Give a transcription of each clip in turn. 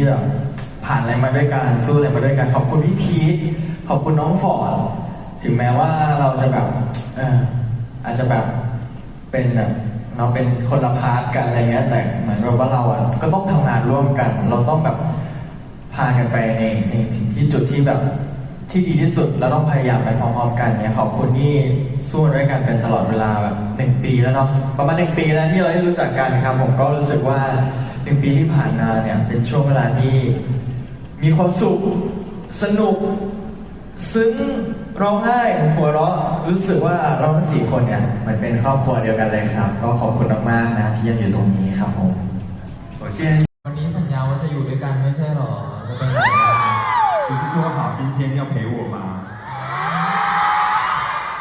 ที่แบบผ่านอะไรมาด้วยกันสู้อะไรมาด้วยกันขอบคุณพี่พีทขอบคุณน้องฟอร์ดถึงแม้ว่าเราจะแบบเอออาจจะแบบเป็นแบบเราเป็นคนละพาร์ทกันอะไรเงี้ยแต่เหมือนแบบว่าเราอะก็ต้องทำงานร่วมกัน เราต้องแบบพากันไปในในถึงที่จุดที่แบบที่ดีที่สุดแล้วต้องพยายามไปพร้อมๆกันเนี่ยขอบคุณที่สู้ด้วยกันเป็นตลอดเวลาแบบหนึ่งปีแล้วเนาะประมาณหนึ่งปีแล้วที่เราได้รู้จักกันครับผมก็รู้สึกว่า หนึ่งปีที่ผ่านมาเนี่ยเป็นช่วงเวลาที่มีความสุขสนุก ซึ้งร้องไห้หัวเราะรู้สึกว่าเราทั้งสี่คนเนี่ยเหมือนเป็นครอบครัวเดียวกันเลยครับ ก็ขอบคุณมากๆนะที่ยังอยู่ตรงนี้ครับผม 首先， วันนี้สัญญาว่าจะอยู่ด้วยกันไม่ใช่หรอ จะไปไหนกัน 不是说好今天要陪我吗？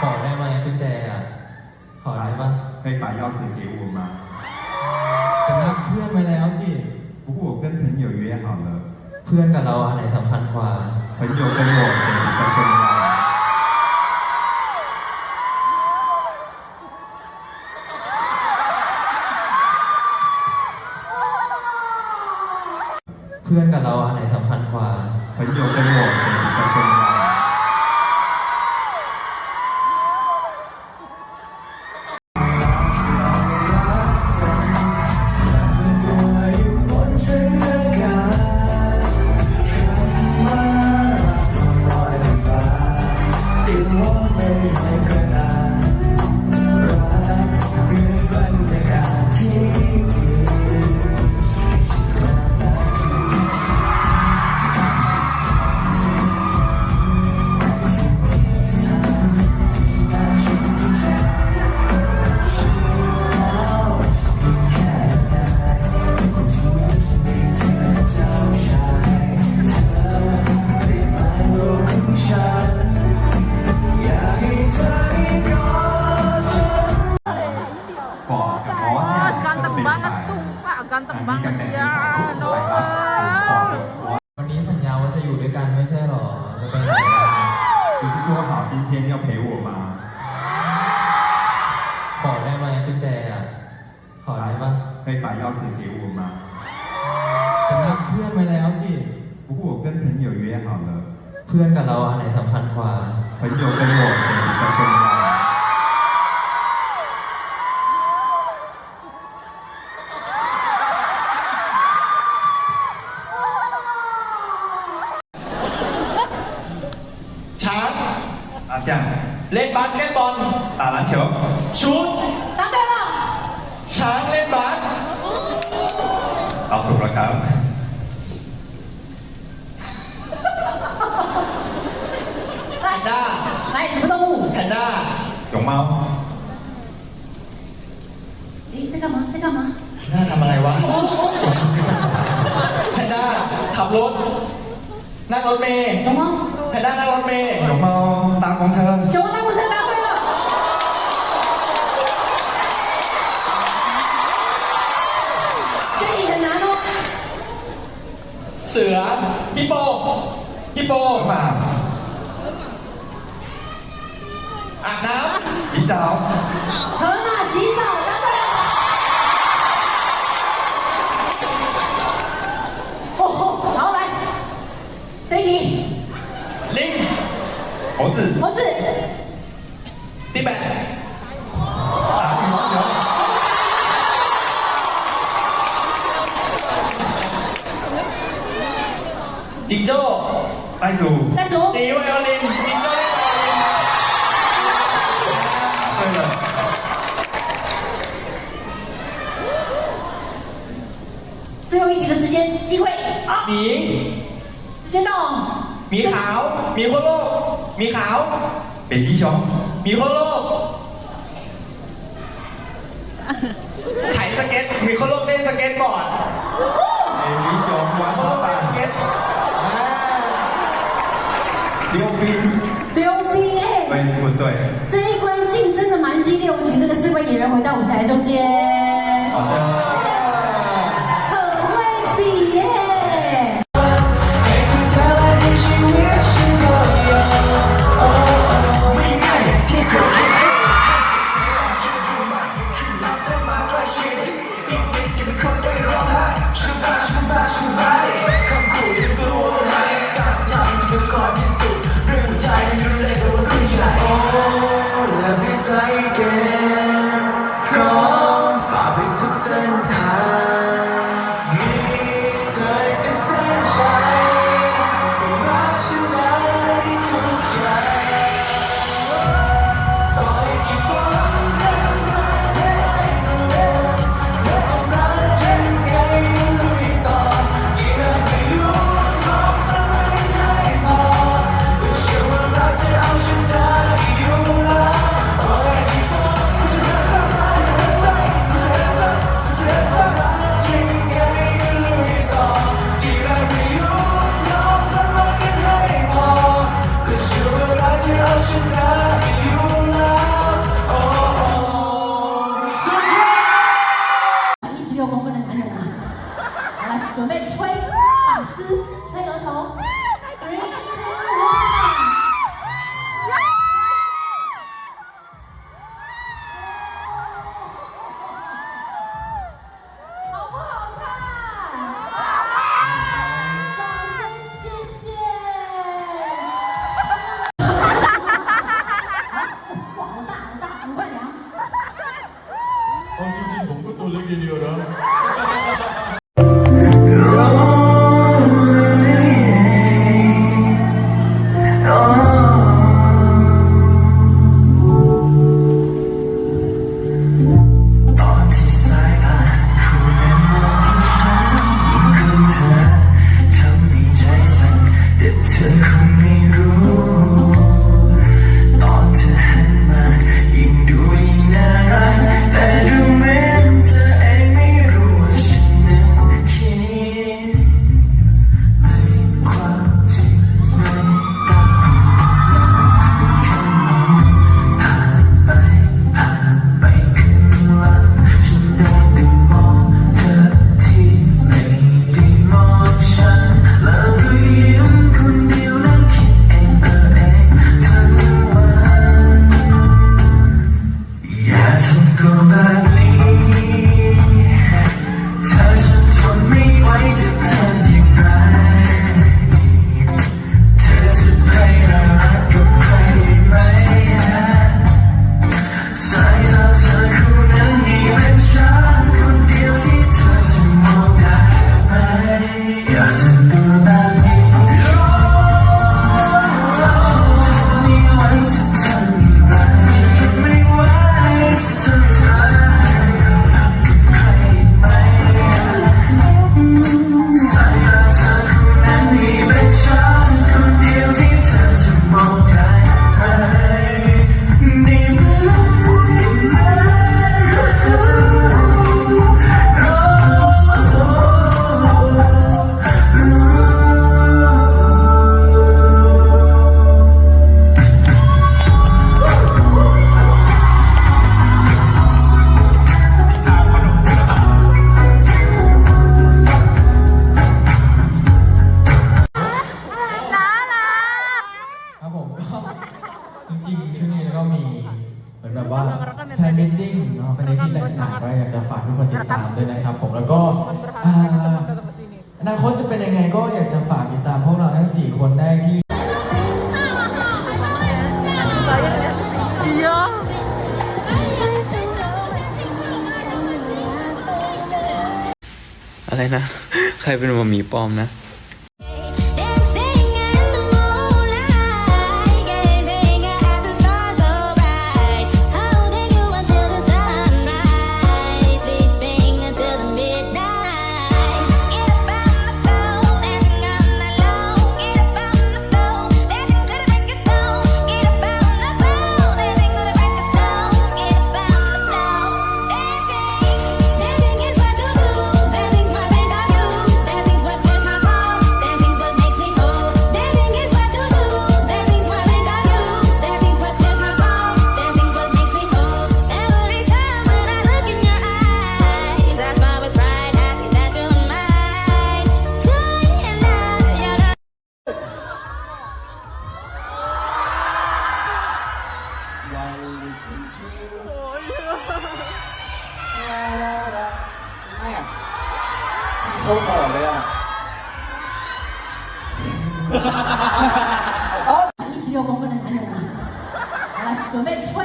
ขอได้ไหมกุญแจอ่ะ ขอได้ปะ 可以把钥匙给我吗？ แต่นัด เพื่อนไว้แล้วสิ 不过我跟朋友约好了， เพื่อนกับเราอันไหนสำคัญกว่า 朋友跟我谁比较重要？ เพื่อนกับเราอันไหนสำคัญกว่า 朋友跟我谁比较重要？ sumpah ganteng มีกัน banget แบ่งเป็น ya ฝ่ายคู่ฝ่ายรับปอดกับมอส วันนี้สัญญาว่าจะอยู่ด้วยกันไม่ใช่หรอ จะไปไหนกัน 不是说好今天要陪我吗？ ขอได้ไหมกุญแจอ่ะ ขอได้ปะ 可以把钥匙给我吗？ แต่นัดเพื่อนไว้แล้วสิ 不过我跟朋友约好了， เพื่อนกับเราอันไหนสำคัญกว่า 朋友跟我谁比较重要？ เล่นบาสเกตบอล 打篮球， ชุด 答对了 ช้างเล่นบาส เอาถูกแล้วครับ แพนด้า 来什么动物 แพนด้า 熊猫，诶在干嘛在干嘛 แพนด้าทำอะไรวะแพนด้าขับรถ นั่งรถเมย์ 熊猫 배달아왔네 고마워 땅콩사 좋은 땅콩사 rồi. cái gì hình ảnh không เสือพี่โป้พี่โป้ mà อาบน้ kính giáo hớn à xí tàu 猴子。猴子。弟妹打羽毛球顶着我拜祖拜祖第一位有你顶着你好快乐最后一集的时间机会。啊。你时间到。了你好。明白喽มีโคโลกหมีขาว 北极熊， หมีโคโลกไถสเก็ตหมีโคโลกเล่นสเก็ตบอร์ด 北极熊玩 โคโล 滑 กเล่นส 板， เก็ตอ่า 溜冰，溜冰哎对不对？这一关竞争的蛮激烈，我们请这个四位演员回到舞台中间。好的。 หนังก็อยากจะฝากทุกคนติดตามด้วยนะครับ ผมแล้วก็อนาคตจะเป็นยังไงก็อยากจะฝากติดตามพวกเราทั้งสี่คนได้ที่อะไรนะ ใครเป็นมามีปอมนะ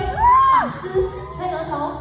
为老师吹额头。